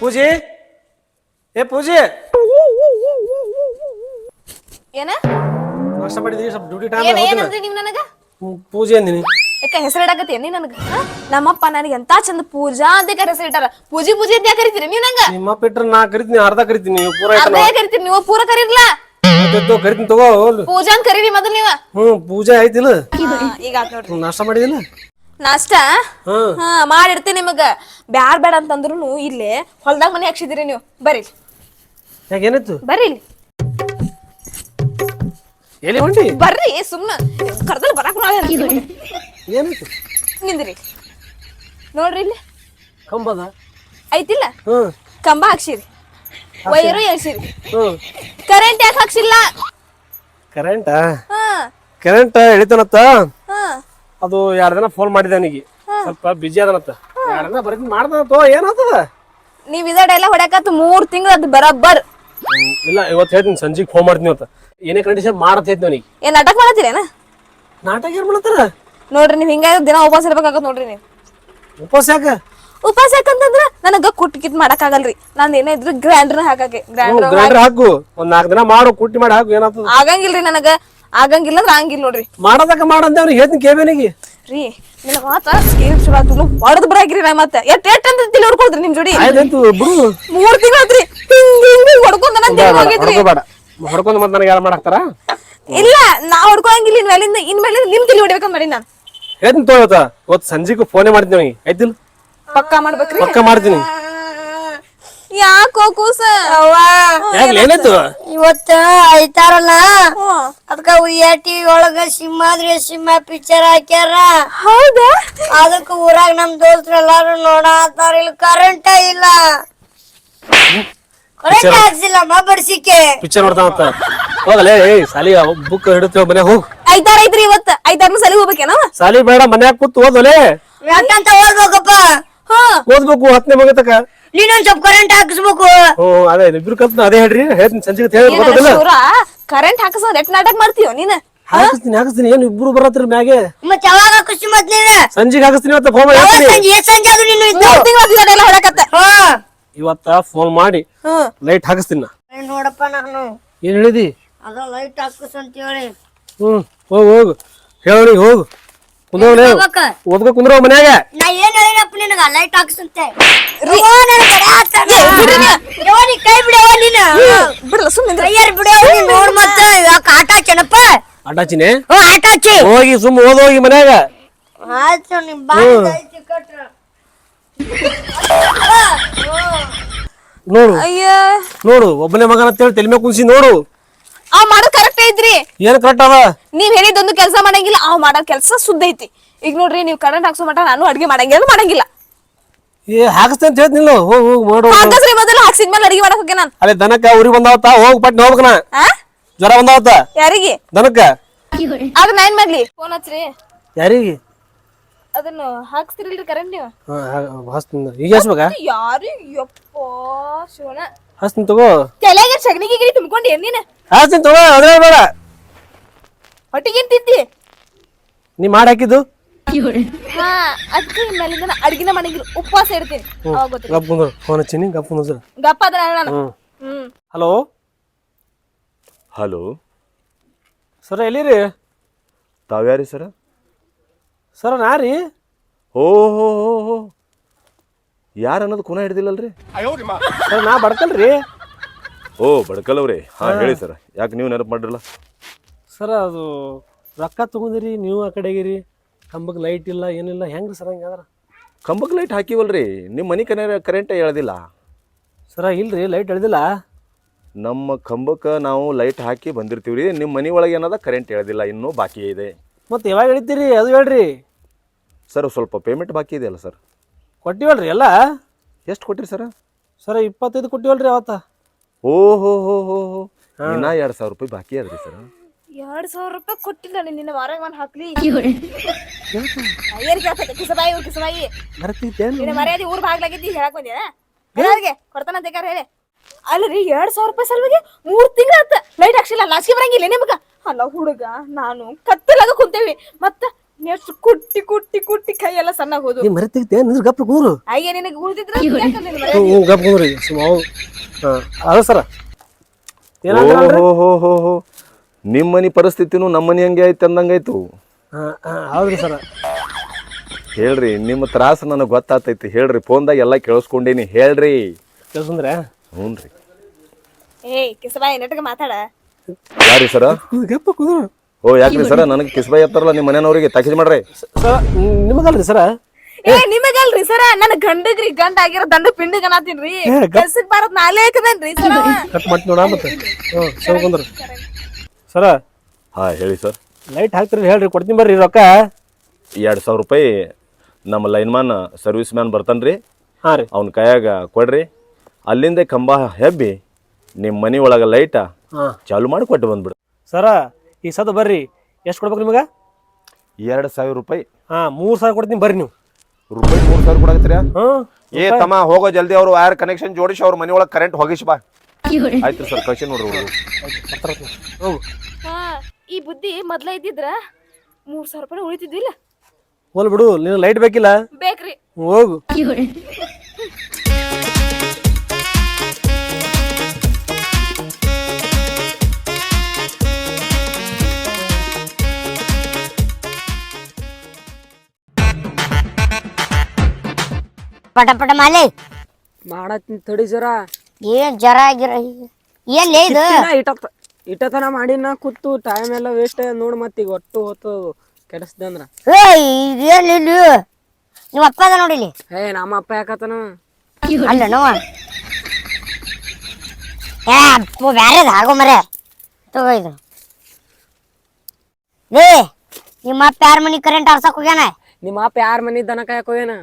ಪೂಜೆ? ಏ ಪೂಜೆ? ಏನ? ನಾಷ್ಟ ಮಾಡಿದೀನಿ ಸ್ವಲ್ಪ ಡ್ಯೂಟಿ ಟೈಮ್ ಏನ ಏನಂದ್ರಿ ನೀವ್ ನನಗ? ಪೂಜೆ ಅಂದಿನಿ. ಯಾಕ ನೀ ನನಗ? ಹ? ನಮ್ಮಪ್ಪ ನನಗೆ ಎಂತ ಚಂದ ಪೂಜಾ ಅಂತ ಹೆಸರಿಟ್ಟಾರ ಪೂಜಿ ಪೂಜೆ ಅಂತ ಯಾಕ್ ಕರಿತೀರಿ ನೀವ್ ನಂಗ? ನಿಮ್ಮ ಬಿಟ್ರೆ ನಾ ಕರಿತೀನಿ ಅರ್ಧ ಕರಿತೀನಿ ನೀವು ಪೂರ ಅರ್ಧ ಯಾಕ್ ಕರಿತೀರಿ? ನೀವು ಪೂರ ಕರೀರ್ಲಾ? ಆಯ್ತು ಕರಿತೀನಿ ತಗೋ ಹೋಗ್ಲಿ. ಪೂಜಾ ಅಂತ ಕರೀರಿ ಮೊದಲ್ ನೀವ. ಹ್ಮ್ ಪೂಜೆ ಆಯ್ತಿಲ್ಲ. ಈಗ ಆತ್ ನೋಡ್ರಿ. ಹ್ಮ್, ನಾಷ್ಟ ಮಾಡಿದಿಲ್ಲ? ನಾಷ್ಟ? ಹಾ. ಮಾಡಿರ್ತೀನಿ ನಿಮಗ. ಬ್ಯಾಡ್ ಬೇಡ ಅಂತಂದ್ರು ಇಲ್ಲಿ ಹೊಲ್ದಾಗ ಮನೆ ಹಾಕ್ಸಿದಿರಿ ನೀವು. ಬರ್ರಿ. ಯಾಕೆ ಏನಾಯ್ತು? ಬರ್ರಿ ಇಲ್ಲಿ. ಎಲ್ಲಿ ಹೊಂಟಿ ಬರ್ರಿ ಸುಮ್ನ. ಕರ್ದಲ್ಲಿ ಬರಕ್ ಏನಿತ್ತು ನಿಂದ್ರಿ. ನೋಡ್ರಿ ಇಲ್ಲಿ. ಕಂಬದ? ಐತಿಲ್ಲ? ಹ್ಮ್ ಕಂಬ ಹಾಕ್ಸಿರಿ. ವೈರು ಎಳ್ಸಿರಿ. ಹ್ಮ್ ಕರೆಂಟ್ ಯಾಕೆ ಹಾಕ್ಸಿಲ್ಲ? ಕರೆಂಟಾ? ಹಾ. ಕರೆಂಟ್ ಎಳಿತಾನತ್ತ? ಅದು ಎರಡು ದಿನ ಫೋನ್ ಮಾಡಿದೆ ಅವನಿಗೆ ಸ್ವಲ್ಪ ಬಿಜಿ ಅದನತ್ತ ಎರಡು ದಿನ ಬರೀ ಮಾಡ್ದಂತ ಏನಾಗ್ತದ ನೀವ್ ಇದ ಡೈಲಾಗ್ ಹೊಡ್ಯಾಕತ್ ಮೂರ್ ತಿಂಗಳ ಅದ್ ಬರಬ್ಬರ್. ಇಲ್ಲ ಇವತ್ತು ಹೇಳ್ತೀನಿ ಸಂಜೆಗೆ ಫೋನ್ ಮಾಡ್ತೀನಿ ಇವತ್ತು ಏನೇ ಕಂಡೀಷನ್ ಮಾಡತ್ ನನಗೆ ಅವನಿಗೆ ಏನ್ ನಾಟಕ ಮಾಡತ್ತೀರೇನ ನಾಟಕ ಏನ್ ಮಾಡತ್ತಾರ ನೋಡ್ರಿ ನೀವ್ ಹಿಂಗ ದಿನ ಉಪವಾಸ ಇರ್ಬೇಕಾಗತ್ ನೋಡ್ರಿ ನೀವು. ಉಪವಾಸ ಯಾಕ? ಉಪವಾಸ ಯಾಕಂತಂದ್ರ ನನಗ ಕುಟ್ ಕಿತ್ ಮಾಡಕ್ ಆಗಲ್ರಿ ನಾನ್ ಏನೇ ಇದ್ರು ಗ್ರ್ಯಾಂಡರ್ ಹಾಕಾಕೆ ಗ್ರ್ಯಾಂಡರ್ ಹಾಕು. ಒಂದ್ ನಾಲ್ಕು ದಿನ ಮಾಡು ಕುಟ್ಟಿ ಮಾಡಿ ಹಾಕು ಏನಾಗ್ತದ ಆಗಂಗಿಲ್ರಿ ನನಗ. ಆಗಂಗಿಲ್ಲ ಅಂದ್ರ ಆಗಂಗಿಲ್ಲ ನೋಡ್ರಿ. ಮಾಡದಕ್ಕ ಅವ್ನಿಗೆ ಹೇಳ್ತೀನಿ ಕೇಬೇನಿಗೆ ರೀ ನಿನ್ನ ಮಾತ ಸ್ಕೇಲ್ ಶುರು ಆತು ಹೊಡೆದ್ ಬರಾಕ್ರಿ ನಾ ಮತ್ತ. ಎಟ್ ಎಟ್ ಅಂತ ತಿಳಿ ಹೊಡ್ಕೊಳ್ರಿ ನಿಮ್ ಜೋಡಿ. ಬಿಡು. ಮೂರ್ ತಿಂಗಳ ಆತ್ರಿ. ಹಿಂಗ್ ಹಿಂಗ್ ಹೊಡ್ಕೊಂಡ್ ನನ್ ತಿಳಿ ಹೋಗಿದ್ರಿ. ಹೊಡ್ಕೋಬೇಡ ಹೊಡ್ಕೊಂಡು ಮತ್ತೆ ನನಗೆ ಯಾರು ಮಾಡಾಕ್ತಾರ? ಇಲ್ಲ ನಾ ಹೊಡ್ಕೊಂಗಿಲ್ಲ ಇನ್ ಮೇಲಿಂದ ಇನ್ ಮೇಲೆ ನಿಮ್ ತಿಳಿ ಹೊಡಿಬೇಕಂತ ಮಾಡಿ ನಾನು. ಹೇಳ್ತೀನಿ ತೋ ಇವತ್ತ. ಇವತ್ತು ಸಂಜೆಗೆ ಫೋನೇ ಮಾಡ್ತೀನಿ ಅವನಿಗೆ. ಆಯ್ತಿಲ್ಲ? ಪಕ್ಕಾ ಮಾಡ್ಬೇಕ್ರಿ. ಪಕ್ಕ ಮಾಡ್ತೀನಿ. ಯಾಕೋ ಕೂಸ? ಏನಾಯ್ತು? ಇವತ್ತ ಐತಾರಲ್ಲ. ಅದಕ್ಕ ಉಯ್ಯಾಟಿ ಒಳಗ ಸಿಂಹಾದ್ರಿ ಸಿಂಹ ಪಿಕ್ಚರ್ ಹಾಕ್ಯಾರ. ಹೌದಾ? ಅದಕ್ಕ ಊರಾಗ ನಮ್ ದೋಸ್ತರು ಎಲ್ಲಾರು ನೋಡಾತಾರ. ಇಲ್ಲಿ ಕರೆಂಟ ಇಲ್ಲ. ಕರೆಂಟ್ ಬಡ್ಸಿಕೆ ಪಿಕ್ಚರ್ ಹೋಗಲೇ ಏಯ್ ಸಾಲಿ ಬುಕ್ ಹಿಡಿತೇವ ಮನೆ ಹೋಗ್. ಐತಾರ ಐತ್ರಿ ಇವತ್ತ. ಐತಾರ ಸಲಿ ಹೋಗ್ಬೇಕೇನವ ಸಾಲಿ ಬೇಡ ಮನ್ಯಾಗ ಕೂತ್ ಓದೋಲೆ. ಯಾಕಂತ ಓದ್ಬೇಕಪ್ಪ? ಓದ್ಬೇಕು ಹತ್ತನೇ ತಕ ನೀನೊಂದ್ ಸ್ವಲ್ಪ ಕರೆಂಟ್ ಹಾಕಿಸ್ಬೇಕು. ಹ್ಞೂ ಅದೇ ಇಬ್ರು ಕಲ್ತ ಅದೇ ಹೇಳ್ರಿ. ಹೇಳ್ತೀನಿ ಸಂಜೆಗೆ ಹೇಳಿ ಕರೆಂಟ್ ಹಾಕಸ ಎಟ್ ನಾಟಕ ಮಾಡ್ತೀವ ನೀನ್? ಹಾಕಿಸ್ತೀನಿ ಹಾಕಿಸ್ತೀನಿ. ಏನು ಇಬ್ರು ಬರತ್ರಿ ಮ್ಯಾಗೆ? ಮತ್ ಯಾವಾಗ ಹಾಕಿಸ್ತಿ ಮತ್ ನೀನ? ಸಂಜೆಗೆ ಹಾಕಿಸ್ತೀನಿ ಮತ್ತೆ ಫೋನ್ ಸಂಜೆ ಸಂಜೆ ಅದು ನೀನು ಇದ್ದು? ಹೊಡಕತ್ತ ಹಾ. ಇವತ್ತ ಫೋನ್ ಮಾಡಿ ಲೈಟ್ ಹಾಕಿಸ್ತೀನಿ ನೋಡಪ್ಪ ನಾನು. ಏನ್ ಹೇಳಿದಿ? ಅದ ಲೈಟ್ ಹಾಕಿಸ್ ಅಂತ ಹೇಳಿ. ಹ್ಮ್ ಹೋಗು ಹೋಗು. ಹೇಳಿ ಹೋಗು. ಹೋಗ್ಬೇಕ? ಓದ್ಕೊ ಕುಂದ್ರ ಮನ್ಯಾಗ. ನಾ ಏನ್ ಹೇಳಿನಪ್ಪ ನಿನಗ? ಲೈಟ್ ಹಾಕ್ಸಂತೆ. ಯವ್ವ, ನನ್ ಕಡೆ ಹಾಕ್ತಾನ. ಯವ್ವ, ನೀ ಕೈ ಬಿಡವ ನೀನು? ಬಿಡಲ್ಲ ಸುಮ್ಮನೆ ಕೈಯಾರ ಬಿಡವ ನೀನ್. ನೋಡ್ ಮತ್ತ ಯಾಕ ಆಟ ಹಚ್ಚನಪ್ಪ ಅಡ್ಡಾಚಿನೇ ಓ ಆಟ ಹಚ್ಚಿ ಹೋಗಿ ಸುಮ್ ಓದ್ ಹೋಗಿ ಮನ್ಯಾಗ. ಆಯ್ತು ನಿಮ್ ಬಾಯಿ ಐತಿ ಕಟ್ರ ನೋಡು. ಅಯ್ಯ. ನೋಡು ಒಬ್ಬನೇ ಮಗನ ಅಂತೇಳಿ ತಲೆ ಮೇಲೆ ಕುಂಸಿ ನೋಡು. ಅವ್ ಮಾಡೋದ್ ಕರೆಕ್ಟ್ ಐತ್ರಿ ಏನ್ ಕರೆಕ್ಟ್ ಅದ? ನೀವ್ ಹೇಳಿದೊಂದು ಕೆಲಸ ಮಾಡಂಗಿಲ್ಲ ಅವ್ ಮಾಡೋ ಕೆಲಸ ಸುದ್ದ ಐತಿ. ಈಗ ನೋಡ್ರಿ ನೀವ್ ಕರೆಂಟ್ ಹಾಕ್ಸೋ ಮಟ ನಾನು ಅಡ್ಗೆ ಮಾಡಂಗಿಲ್ಲ ಮಾಡಂಗಿಲ್ಲ. ಏ ಹಾಕಿಸ್ತೇನೆ ಅಂತ ಹೇಳ್ತಿನಿಲ್ಲ ಹೋಗ್ ಹೋಗ್ ಮಾಡು. ಹಾಕಸ್ರಿ ಮೊದಲು ಹಾಕ್ಸಿದ್ಮೇಲೆ ಅಡ್ಗೆ ಮಾಡಕ್ ಹೋಗಿ ನಾನು. ಅಲ್ಲೇ ದನಕ್ಕ ಉರಿ ಬಂದಾವತ್ತ? ಹೋಗ್ ಪಟ್ನೆ ಆ? ಜ್ವರ ಬಂದಾವತ್ತ? ಯಾರಿಗೆ? ದನಕ್ಕ? ಆಗ ನಾ ಏನ್ ಮಾಡ್ಲಿ? ಫೋನ್ ಹಚ್ರಿ. ಯಾರಿಗೆ? ಅದನ್ನ ಹಾಕ್ಸ್ತಿರಲ್ರಿ ಕರೆಂಟ್ ನೀವು? ಹಸ್ತೀನಿ ಈಗ ಹಸ್ಬೇಕಾ ಯಾರು ಯಪ್ಪ ಶಿವನ ಹಸ್ತೀನಿ ತಗೋ. ತಲೆಗೆ ಸಗಣಿಗೆ ಗಿರಿ ತುಂಬ್ಕೊಂಡಿ ಏನ್ ನೀನ್? ಹಸ್ತೀನಿ ತಗೋ ಅದ್ರ ಬೇಡ. ಹೊಟ್ಟಿಗೆ ತಿಂತಿ? ನೀ ಮಾಡಿ ಹಾಕಿದ್ದು? ಹಾ ಅದಕ್ಕೆ ಮೇಲಿಂದ ನಾ ಅಡ್ಗಿನ ಉಪವಾಸ ಇರ್ತೀನಿ ಅವಾಗ ಗೊತ್ತಿಲ್ಲ. ಗಪ್ ಕುಂದ್ರು. ಫೋನ್ ಹಚ್ಚಿನಿ ಗಪ್ ಕುಂದ್ರು ಗಪ್ಪ ಅದ್ರ ನಾನು ಹ್ಮ್. ಹ್ಮ್. ಹಲೋ? ಹಲೋ. ಸರ ಎಲ್ಲಿರಿ? ತಾವ್ಯಾರಿ ಸರ? ಸರ ನಾ ರೀ ಓ ಹೋ ಹೋ ಹೋ. ಯಾರು ಅನ್ನೋದು ಕುನ ಹಿಡ್ದಿಲ್ಲಲ್ರಿ? ಸರ್ ನಾ ಬಡ್ಕಲ್ರಿ. ಓ ಬಡ್ಕಲ್ಲವ್ರಿ ಹಾ ಹೇಳಿ ಸರ್. ಯಾಕೆ ನೀವು ನೆನಪು ಮಾಡಿರಲ್ಲ? ಸರ್ ಅದು ರೊಕ್ಕ ತಗೊಂಡಿರಿ ನೀವು ಆ ಕಡೆಗಿರಿ. ಕಂಬಕ್ಕೆ ಲೈಟ್ ಇಲ್ಲ ಏನಿಲ್ಲ ಹೆಂಗ್ ಸರ್ ಹಂಗಾದ್ರ? ಕಂಬಕ್ಕೆ ಲೈಟ್ ಹಾಕಿವಲ್ರಿ. ನಿಮ್ಮ ಮನೆ ಕನೆ ಕರೆಂಟ್ ಎಳ್ದಿಲ್ಲ. ಸರ ಇಲ್ರಿ ಲೈಟ್ ಎಳ್ದಿಲ್ಲ. ನಮ್ಮ ಕಂಬಕ್ಕೆ ನಾವು ಲೈಟ್ ಹಾಕಿ ಬಂದಿರ್ತೀವ್ರಿ. ನಿಮ್ಮ ಮನೆ ಒಳಗೆ ಏನದ? ಕರೆಂಟ್ ಎಳ್ದಿಲ್ಲ. ಇನ್ನೂ ಬಾಕಿ ಇದೆ. ಮತ್ತೆ ಯಾವಾಗ ಎಳಿತೀರಿ? ಅದು ಹೇಳ್ರಿ. ಸರ್ ಸ್ವಲ್ಪ ಪೇಮೆಂಟ್ ಬಾಕಿ ಇದೆಯಲ್ಲ ಸರ್. ಕೊಟ್ಟಿವಲ್ರಿ ಎಲ್ಲ? ಎಷ್ಟು ಕೊಟ್ಟಿರಿ ಸರ್? ಸರ ಇಪ್ಪತ್ತೈದು ಕೊಟ್ಟಿವಲ್ರಿ ಅವತ್ತ. ಓ ಹೋ ಹೋ ಹೋ ಹೋ. ಇನ್ನ ಎರಡು ಸಾವಿರ ರೂಪಾಯಿ ಬಾಕಿ ಅದ್ರಿ ಸರ್. ಎರಡ್ ಸಾವಿರ ರೂಪಾಯಿ ಕೊಟ್ಟಿಲ್ಲ ನೀನ್ ನಿನ್ನ ವಾರ ಮನ್ ಹಾಕ್ಲಿ. ಏನ್ ಕೇಳ್ತೈತೆ ಕಿಸಬಾಯಿ ಕಿಸಬಾಯಿ. ಬರ್ತಿತ್ತೇನು ನಿನ್ನ ಮರ್ಯಾದೆ ಊರ್ ಬಾಗ್ಲಾಗಿದ್ದಿ ಹೇಳಕ್ ಬಂದ್ಯಾ? ಕೊಡ್ತಾನ ಅಂತ ಹೇಳಿ. ಅಲ್ರಿ ಎರಡ್ ಸಾವಿರ ರೂಪಾಯಿ ಸಲುವಾಗಿ ಮೂರ್ ತಿಂಗಳ ಆತ. ಲೈಟ್ ಹಾಕ್ಸಿಲ್ಲ ಲಾಸ್ಗೆ ಬರಂಗಿಲ್ಲ ನಿಮಗ. ಅಲ್ಲ ಹುಡುಗ ನಾನು ಕತ್ತಲಾಗ ಕುಂತೇವಿ. ಮತ್ತ ಎಷ್ಟು ಕುಟ್ಟಿ ಕುಟ್ಟಿ ಕುಟ್ಟಿ ಕೈ ಎಲ್ಲ ಸಣ್ಣ ಹೋದು. ನೀ ಮರಿ ತೆಗಿತೆ ನಿಂದ್ರ ಗಪ್ಪ ಕೂರು. ಅಯ್ಯ ನಿನಗೆ ಉಳಿದಿದ್ರ ಹ್ಞೂ ಗಪ್ಪ ಕುಂದ್ರಿ ಸುಮ್ಮ ಹಾಂ ಅದ ಸರ. ಏನಂದ್ರಲ್ರಿ ಓ ಹೋ ಹೋ ಹೋ. ನಿಮ್ಮ ಮನೆ ಪರಿಸ್ಥಿತಿನೂ ನಮ್ಮ ಮನೆ ಹಂಗೆ ಆಯ್ತು ಅಂದಂಗಾಯ್ತು. ಹಾಂ ಹಾಂ ಹೌದ್ರಿ ಸರ. ಹೇಳ್ರಿ ನಿಮ್ಮ ತ್ರಾಸ ನನಗೆ ಗೊತ್ತಾತೈತಿ. ಹೇಳ್ರಿ ಫೋನ್ದಾಗ ಎಲ್ಲ ಕೇಳಿಸ್ಕೊಂಡೇನಿ. ಹೇಳ್ರಿ. ಕೇಳ್ಸಂದ್ರೆ ಹ್ಞೂ ರೀ ಏಯ್ ಕಿಸಬಾಯಿ ನೆಟ್ಗೆ ಮಾತಾಡ. ಯಾರಿ ಸರ? ಗಪ್ಪ ಕುಂದ್ರು ಓ ಯಾಕ್ರಿ ಸರ? ನನಗೆ ಕಿಸ್ಬಾಯಿ ಹತ್ತಾರಲ್ಲ ನಿಮ್ಮ ಮನೆಯವ್ರಿಗೆ ತಕಜ್ ಮಾಡ್ರಿ. ಸರ ನಿಮಗಲ್ರಿ ಸರ? ಏ ನಿಮಗಲ್ರಿ ಸರ? ನನ್ ಗಂಡಗ್ರಿ ಗಂಡ ಆಗಿರೋ ದಂಡ ಪಿಂಡಿಗೆ ಅನ್ನತ್ತೀನ್ರಿ ಕೆಲ್ಸಕ್ ಬರತ್ ನಾಲೇ ಹಾಕದನ್ರಿ ಸರ? ಕಟ್ ಮಾಡ್ತೀನಿ ನೋಡ ಮತ್ತೆ. ಹ್ಞೂ ಸರ್ ಸರ. ಹಾಂ ಹೇಳಿ ಸರ್. ಲೈಟ್ ಹಾಕ್ತಿರಿ ಹೇಳ್ರಿ ಕೊಡ್ತೀನಿ ಬರ್ರಿ ರೊಕ್ಕ. ಎರಡು ಸಾವಿರ ರೂಪಾಯಿ ನಮ್ಮ ಲೈನ್ ಮ್ಯಾನ್ ಸರ್ವಿಸ್ ಮ್ಯಾನ್ ಬರ್ತಾನ್ರಿ. ರೀ ಹಾಂ ರೀ. ಅವ್ನ ಕೈಯಾಗ ಕೊಡ್ರಿ. ಅಲ್ಲಿಂದ ಕಂಬ ಹೆಬ್ಬಿ ನಿಮ್ಮ ಮನೆ ಒಳಗೆ ಲೈಟ ಹಾಂ. ಚಾಲು ಮಾಡಿ ಕೊಟ್ಟು ಬಂದ್ಬಿಡು. ಸರ ಈ ಸದ ಬರ್ರಿ. ಎಷ್ಟು ಕೊಡ್ಬೇಕು ನಿಮಗೆ? ಎರಡು ಸಾವಿರ ರೂಪಾಯಿ. ಹಾಂ ಮೂರು ಸಾವಿರ ಕೊಡ್ತೀನಿ ಬರ್ರಿ ನೀವು. ರೂಪಾಯಿ ಮೂರು ಸಾವಿರ ಕೊಡಕತ್ತೀರ? ಏ ತಮ್ಮ ಹೋಗೋ ಜಲ್ದಿ ಅವ್ರು ವೈರ್ ಕನೆಕ್ಷನ್ ಜೋಡಿಸಿ ಅವ್ರ ಮನೆಯೊಳಗೆ ಒಳಗೆ ಕರೆಂಟ್ ಹೋಗಿಸಿ ಬಾ. ಆಯ್ತು ಸರ್ ಕಳ್ಸಿ ನೋಡ್ರಿ ಹುಡುಗರು ಹ್ಞೂ ಹಾ ಈ ಬುದ್ಧಿ ಮೊದ್ಲ ಇದ್ದಿದ್ರ ಮೂರ್ ಸಾವಿರ ರೂಪಾಯಿ ಉಳಿತಿದ್ವಿಲ್ಲ? ಹೋಲ್ ಬಿಡು ನೀನು ಲೈಟ್ ಬೇಕಿಲ್ಲ? ಬೇಕ್ರಿ. ಹೋಗು. ಪಟ ಪಟ ಮಾಲೆ. ಮಾಡತ್ತೀನಿ ತಡಿ ಜರ. ಏನ್ ಜರ ಆಗಿರ ಏನ್ ಲೇ ಇದು? ಇಟ್ಟತ್ತ ಇಟ್ಟತನ ಮಾಡಿನ ಕೂತು ಟೈಮ್ ಎಲ್ಲ ವೇಸ್ಟ್ ನೋಡ್ ಮತ್ತೀಗ ಒಟ್ಟು ಹೊತ್ತು ಕೆಡಿಸ್ದಂದ್ರ ಏಯ್ ಇದೇನ್ ಇಲ್ಲಿ? ನಿಮ್ಮ ಅಪ್ಪ ಅದ ನೋಡಿಲಿ ಏ ನಮ್ಮ ಅಪ್ಪ ಯಾಕತನ? ಅಲ್ಲ ನೋವ. ಏ ಅಪ್ಪ ಬ್ಯಾರೆದ ಆಗೋ ಮರೆ ತಗೋ ಇದು. ಲೇ ನಿಮ್ಮ ಅಪ್ಪ ಯಾರ ಮನಿ ಕರೆಂಟ್ ಆರ್ಸಕ್ ಹೋಗ್ಯಾನ? ನಿಮ್ಮ ಅಪ್ಪ ಯಾರ ಮನಿ ದನ ಕಾಯಕ್ ಹೋಗ್ಯಾನ?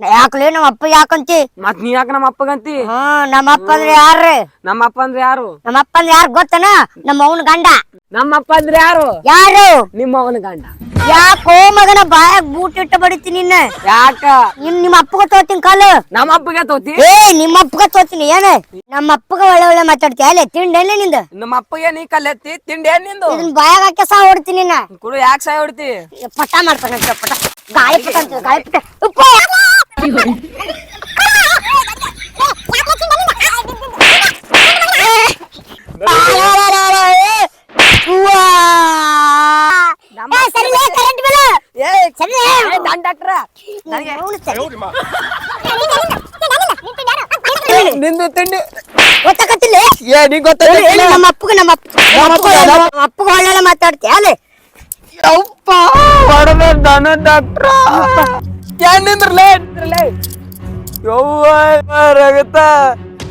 ಯಾಕಲೇ ನಮ್ಮ ಅಪ್ಪ ಯಾಕಂತಿ? ಮತ್ ನೀ ಯಾಕ ನಮ್ಮ ಅಪ್ಪಗಂತಿ? ಹಾ ನಮ್ಮ ಅಪ್ಪ ಅಂದ್ರೆ ಯಾರ್ರಿ ನಮ್ಮ ಅಪ್ಪ ಅಂದ್ರೆ ಯಾರು? ನಮ್ಮ ಅಪ್ಪ ಅಂದ್ರೆ ಯಾರು ಗೊತ್ತನ? ನಮ್ಮ ಅವನ ಗಂಡ. ನಮ್ಮ ಅಪ್ಪ ಅಂದ್ರೆ ಯಾರು? ಯಾರು? ನಿಮ್ಮ ಅವನ ಗಂಡ. ಯಾಕೋ ಮಗನ ಬಾಯಾಗ ಬೂಟ್ ಇಟ್ಟು ಬಡಿತೀನಿ ನಿನ್ನ? ಯಾಕ? ನಿಮ್ ನಿಮ್ಮ ಅಪ್ಪಗ ತೋತಿನ ಕಾಲು. ನಮ್ಮ ಅಪ್ಪಗೆ ತೋತಿ? ಏ ನಿಮ್ಮ ಅಪ್ಪಗ ತೋತೀನಿ ಏನ? ನಮ್ಮ ಅಪ್ಪಗ ಒಳ್ಳೆ ಒಳ್ಳೆ ಮಾತಾಡ್ತೀಯ ಅಲ್ಲೇ ನಿಂದು ನಿಂದ? ನಮ್ಮ ಅಪ್ಪಗೆ ನೀ ಕಲ್ಲೆತ್ತಿ ತಿಂಡಿ ಏನ್ ನಿಂದು? ಇದನ್ ಬಾಯಾಗ ಹಾಕಿ ಸಹ ಹೊಡ್ತೀನಿ ನಿನ್ನ. ಕುಡು ಯಾಕೆ ಸಾಯ್ ಹೊಡ್ತಿ? ಪಟ ಮಾಡ್ತಾನೆ ಪಟ. ಗಾಳಿಪಟ ಅಂತ ಗಾಳಿಪಟ ಉಪ್ಪ! ನಿಂದು ತಿಂಡಿ ಗೊತ್ತಾಗತ್ತಿಲ್ಲ? ಏ ನೀ ಗೊತ್ತಿಲ್ಲ ನಮ್ಮ ಅಪ್ಪಗ ನಮ್ಮ ಅಪ್ಪ ನಮ್ಮ ಅಪ್ಪಗ ಒಳ್ಳೆ ಮಾತಾಡ್ತೀಯ ಅಲ್ಲೇ ಯಪ್ಪ ಹೊಡೆದ ದನ ಡಾಕ್ಟ್ರ. ಏನ್ ನಿಂದ್ರಲೇ? ನಿಂದ್ರಲೇ ಯವ್ವ ರಗತ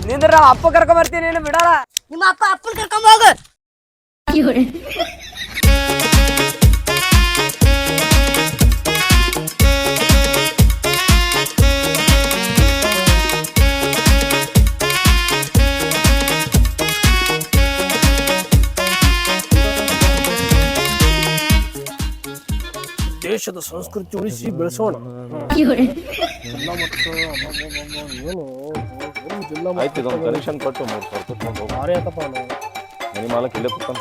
ನಿಂದ್ರ ಅಪ್ಪ ಕರ್ಕೊಂಡ್ ಬರ್ತೀನಿ ನೀನು ಬಿಡಲ್ಲ. ನಿಮ್ಮ ಅಪ್ಪ ಅಪ್ಪನ ಕರ್ಕೊಂಡ್ ಹೋಗು ದೇಶದ ಸಂಸ್ಕೃತಿ ಉಳಿಸಿ ಬೆಳೆಸೋಣ. ಆಯ್ತು ಇದೊಂದು ಕನೆಕ್ಷನ್ ಕೊಟ್ಟು ಮೂರು ಸಾವಿರ ರೂಪಾಯಿ ತಗೊಂಡ್ ಹೋಗು. ಭಾರಿ ಆತಪ್ಪ ನಾವು ಮನೆ ಮಾಲಕ್ ಇಲ್ಲೇ ಕೂತಾನ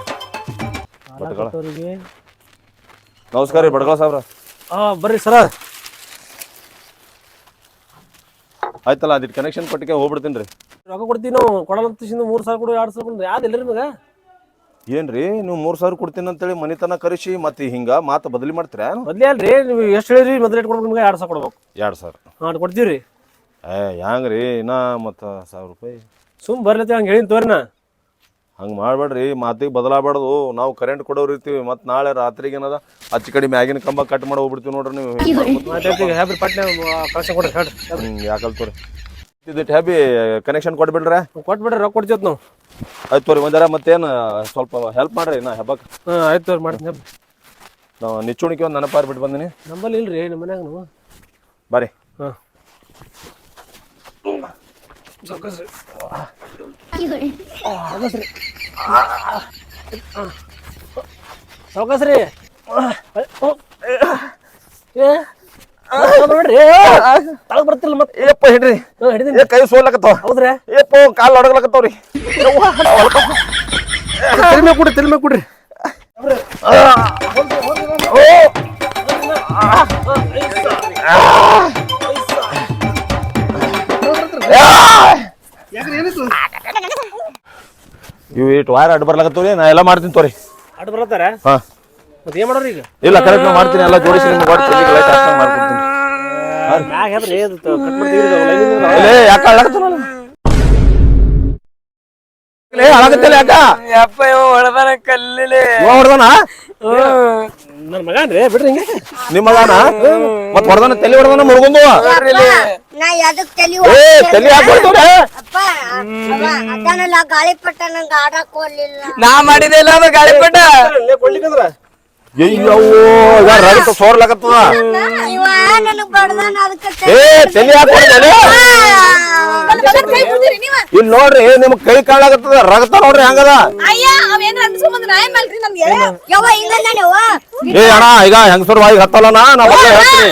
ಬಟ್ಗಳ ಅವರಿಗೆ ನಮಸ್ಕಾರ ರೀ ಬಡ್ಗಳ ಸಾಬ್ರ ಹಾ ಬರ್ರಿ ಸರ. ಆಯ್ತಲ್ಲ ಅದಕ್ಕೆ ಕನೆಕ್ಷನ್ ಕೊಟ್ಟಿಗೆ ಹೋಗ್ಬಿಡ್ತೀನಿ ರೀ. ರೊಕ್ಕ ಕೊಡ್ತೀನಿ ನಾವು. ಕೊಡಲ್ಲ ಅಂತ ಮೂರು ಸಾವಿರ ಕೊಡು ಎರಡು ಸಾವಿರ ಕೊಡು. ಯಾವ್ದು ಇಲ್ಲ ನಿಮಗೆ? ಏನ್ರಿ? ನೀವು ಮೂರು ಸಾವಿರ ಕೊಡ್ತೀನಿ ಅಂತೇಳಿ ಮನೆತನ ಕರೆಸಿ ಮತ್ತೆ ಹಿಂಗ ಮಾತು ಬದಲಿ ಮಾಡ್ತೀರಾ ಮೊದ್ಲೇ ಅಲ್ರಿ ನೀವು ಎಷ್ಟು ಹೇಳಿರಿ ಮೊದಲು ಇಟ್ಟು ಕೊಡ್ಬೇಕು ನಿಮಗೆ ಎರಡು ಸಾವಿರ ಕೊಡ್ಬೇಕು. ಎರಡು ಸಾವಿರ. ಹಾಂ ಕೊಡ್ತೀವಿ ರೀ ಏ ರೀ ಇನ್ನ ಮತ್ತು ಸಾವಿರ ರೂಪಾಯಿ? ಸುಮ್ ಬರ್ಲತ್ತಿ ಹಂಗೆ ಹೇಳಿನ ತೋರಿನ. ಹಂಗೆ ಮಾಡಬೇಡ್ರಿ ಮಾತಿಗೆ ಬದಲಾಗಬಾರ್ದು. ನಾವು ಕರೆಂಟ್ ಕೊಡೋರು ಇರ್ತೀವಿ ಮತ್ತು ನಾಳೆ ರಾತ್ರಿಗೆ ಏನದ? ಅಚ್ಚ ಕಡೆ ಮ್ಯಾಗಿನ ಕಂಬ ಕಟ್ ಮಾಡಿ ಹೋಗ್ಬಿಡ್ತೀವಿ ನೋಡ್ರಿ ನೀವು. ಮಾತಾಡ್ತೀವಿ ಹ್ಯಾಬ್ರಿ ಪಟ್ನೆ ಕಳ್ಸಿ ಕೊಡ್ರಿ ಹೇಳ್ರಿ. ಹ್ಮ್ ಯಾಕಲ್ ತೋರಿ. ಇದಿಟ್ಟು ಹ್ಯಾಬಿ ಕನೆಕ್ಷನ್ ಕೊಟ್ಬಿಡ್ರೆ? ಕೊಟ್ಬಿಡ್ರಿ ರೊಕ್ಕ ಕೊಡ್ತೀವಿ ನಾವು. ಆಯ್ತು ತೋರಿ ಒಂದರ ಮತ್ತೇನು ಸ್ವಲ್ಪ ಹೆಲ್ಪ್ ಮಾಡ್ರಿ ನಾ ಹಬ್ಬಕ್ಕೆ ಹಾಂ ಆಯ್ತು ತೋರಿ ಮಾಡ್ತೀನಿ ನಾವು ನಿಚ್ಚುಣಿಕೆ ಒಂದು ನೆನಪಾರ್ ಬಿಟ್ಟು ಬಂದಿನಿ. ನಂಬಲ್ಲಿ ಇಲ್ರಿ ನಮ್ಮ ಮನ್ಯಾಗ ನಾವು? ಬರ್ರಿ ಹಾಂ. ಸಾವಕಾಸ್ರಿ ನೋಡ್ರಿ ತಳಗ್ ಬರ್ತಿಲ್ಲ ಮತ್ತೆ. ಏಪ್ಪ ಹಿಡ್ರಿ. ಹಿಡಿದೀನಿ. ಕೈ ಸೋಲಕತ್ತಾವ. ಹೌದ್ರ? ಏಪ್ಪ ಕಾಲು ಹೊಡಗ್ಲಕತ್ತಾವ್ರಿ ತಿರ್ಮೆ ಕೊಡ್ರಿ ತಿರ್ಮೆ ಕೊಡ್ರಿ. ಇವು ಇಟ್ಟು ವಾರ ಅಡ್ಡ ಬರ್ಲಾಕತ್ತವ್ರಿ ನಾ ಎಲ್ಲ ಮಾಡ್ತೀನಿ ತೋರಿ. ಅಡ್ ಬರ್ಲತ್ತಾರ? ಹಾ. ಮತ್ತೆ ಏನ್ ಮಾಡೋರಿ ಈಗ? ಇಲ್ಲ ಕರೆಕ್ಟ್ ಮಾಡ್ತೀನಿ ಎಲ್ಲ ಜೋಡಿಸಿ ನಿಮ್ಗೆ ಯಾಕ ಅಳಾಕತ್ತಲ್ಲ ಲೇ ಅಳಾಕತ್ತಿಲ್ಲ ಯಾಕ? ಯಪ್ಪ ಇವ ಹೊಡೆದಾನ ಕಲ್ಲಿಲೆ. ಇವ ಹೊಡ್ದಾನ? ನನ್ನ ಬಿಡ್ರಿ ಹಿಂಗೆ. ನಿಮ್ಮ ಮಗನ? ಮತ್ ಹೊಡ್ದಾನ ತಲೆ ಹೊಡ್ದಾನ ಮುರುಗುಂದು? ನಾ ಎದಕ್ ತಲಿ ಏ ತಲೆ ಹಾಕೊಳ್ತವ್ರೆ ಅಪ್ಪ ಅವ ಅದನ್ನೆಲ್ಲ ಗಾಳಿಪಟ ನಂಗೆ ಆಡಕ್ ಹೋಗ್ಲಿಲ್ಲ. ನಾ ಮಾಡಿದೆ ಇಲ್ಲ ಅದು ಗಾಳಿಪಟ ಕೊಡ್ಲಿಕ್ಕಂದ್ರ? ಏ ನೀವ ಇಲ್ಲಿ ನೋಡ್ರಿ ನಿಮ್ ಕೈ ಕಾಣಾಕತ್ತದ ರಗತ ನೋಡ್ರಿ ಹಂಗದ. ಏ, ಅಣ್ಣ, ಈಗ ಹೆಂಗಸರ್ ಬಾಯಿ ಹತ್ತಲ್ಲ ನಾ ನಾ ಬಗ್ಗೆ ಹೇಳ್ತೀನಿ.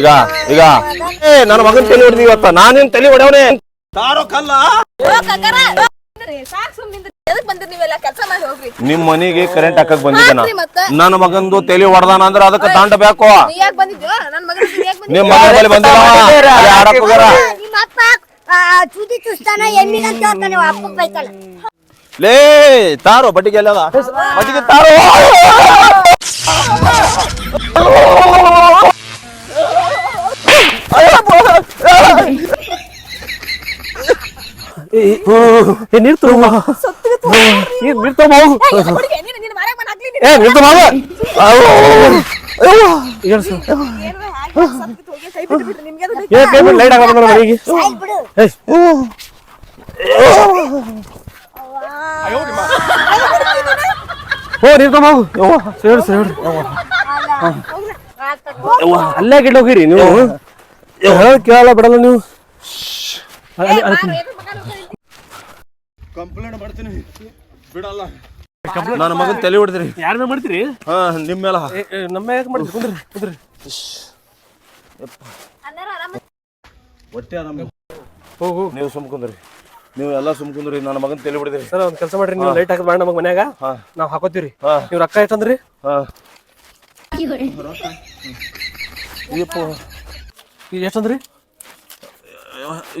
ಈಗ ಈಗ. ನನ್ನ ಮಗನ್ ತಲೆ ಹೊಡೆದಿ ಇವತ್ತ, ನಾನೇನ್ ತಲೆ ಹೊಡೆವನೆ ತಾರೋ ಕಲ್ಲ ನಿಮ್ ಮನಿಗೆ ಕರೆಂಟ್ ಹಾಕಕ್ ಬಂದಿದ್ದೆ ನಾ. ನನ್ನ ಮಗಂದು ತಲೆ ಹೊಡ್ದಾನ ಅಂದ್ರ ಅದಕ್ಕೆ ದಂಡ ಬೇಕು. ನಿಮ್ ಮಗನ ಬಳಿ ಬಂದಿಲ್ಲ. ಲೇ ತಾರೋ ಬಟ್ಟಿಗೆ ಎಲ್ಲ ಬಟ್ಟಿಗೆ ತಾರೋ. ಏ ನೀರ್ ಏ ಮನೆಗೆ ಬಂದು ಏ ಹೋಗಿ ಕೈ ಬಿಟ್ಟು ಲೈಟ್ ಓ ನೀರ್ ತುಂಬ ಯವ್ವ ಅಲ್ಲೇ ಗಿಡ್ ಹೋಗಿರಿ ನೀವು ಹೇಳೋದು ಕೇಳಲ್ಲ ಬಿಡಲ್ಲ ನೀವು ಕಂಪ್ಲೇಂಟ್ ಮಾಡ್ತೀನಿ. ಬಿಡಲ್ಲ. ನನ್ನ ಮಗನ್ ತಲೆ ಹೊಡೆದ್ರಿ. ಯಾರ ಮೇಲೆ ಮಾಡ್ತೀರಿ? ಹಾ ನಿಮ್ ಮೇಲೆ. ನಮ್ಮ ಯಾಕೆ ಮಾಡ್ತೀರಿ? ಕುಂದ್ರಿ ಕುಂದ್ರಿ. ಹೊಟ್ಟೆ ಆರಾಮ. ಹೋಗು ನೀವು ಸುಮ್ಕುಂದ್ರಿ ನೀವು ಎಲ್ಲ ಸುಮ್ಕುಂದ್ರಿ ನನ್ನ ಮಗನ್ ತಲೆ ಹೊಡೆದ್ರಿ. ಸರ್ ಒಂದ್ ಕೆಲಸ ಮಾಡ್ರಿ ನೀವು ಲೈಟ್ ಹಾಕಿ ಬೇಡ ನಮಗೆ ಮನ್ಯಾಗ. ಹಾ. ನಾವ್ ಹಾಕೋತೀವ್ರಿ. ಹಾ. ನೀವು ರೊಕ್ಕ ಎಷ್ಟಂದ್ರಿ? ಹಾ. ಈಗ ಎಷ್ಟಂದ್ರಿ?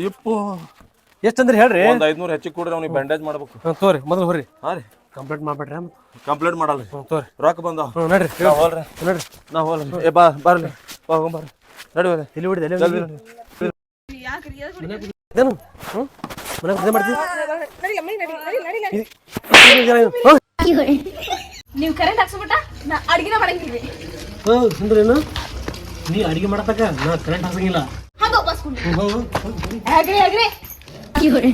ಇಪ್ಪು. ಎಷ್ಟಂದ್ರಿ ಹೇಳ್ರಿ? ಒಂದ್ ಐದ್ನೂರ್ ಹೆಚ್ಚಿಗೆ ಕೊಡ್ರಿ ಅವ್ನಿಗೆ ಬ್ಯಾಂಡೇಜ್ ಮಾಡ್ಬೇಕು. ಹ್ಞೂ ತೋರಿ ಮೊದಲು ಹೋರಿ. ಹಾ ರೀ. ಕಂಪ್ಲೇಂಟ್ ಮಾಡ್ಬೇಡ್ರಿ ಕಂಪ್ಲೇಂಟ್ ಮಾಡಲ್ರಿ. ಹ್ಞೂ ತೋರಿ. ರೊಕ್ಕ ಬಂದಾವ. ಹ್ಞೂ ನಡ್ರಿ. ನಾ ಹೋಲ್ರಿ. ನಡ್ರಿ. ನಾ ಹೋಲ್ ಏ ಬಾ ಬರ್ಲಿ. ಬಾ ಹೋಗ್ ಬರ್ರಿ ನಡಿವರಿ ಎಲ್ಲಿ ಹೊಡಿದೆ ಎಲ್ಲಿ ಜಲ್ದಿ ಹೊಡಿದೆ? ಇದೇನು ಹ್ಞೂ ಇದೇ ಮಾಡ್ತೀವಿ ನಡಿ. ಅಮ್ಮಿ ನಡಿ ನಡಿ ನಡಿ ನಡಿ ಇದು ಜನ ಇದು. ಹ್ಞೂ ನೀವು ಕರೆಂಟ್ ಹಾಕ್ಸ್ಬಿಟ್ಟ ನಾ ಅಡ್ಗಿನ ಮಾಡಂಗಿಲ್ರಿ ಹ್ಞೂ ಸುಂದ್ರೇನು ನೀ ಅಡಿಗೆ ಮಾಡತಕ್ಕ ನಾ ಕರೆಂಟ್ ಹಾಕಂಗಿಲ್ಲ ಹಂಗ ವಾಪಸ್ ಕುಂಡ್ರಿ ಹ್ಞೂ ಹೋಗು ಆಗ್ರಿ ಆಗ್ರಿ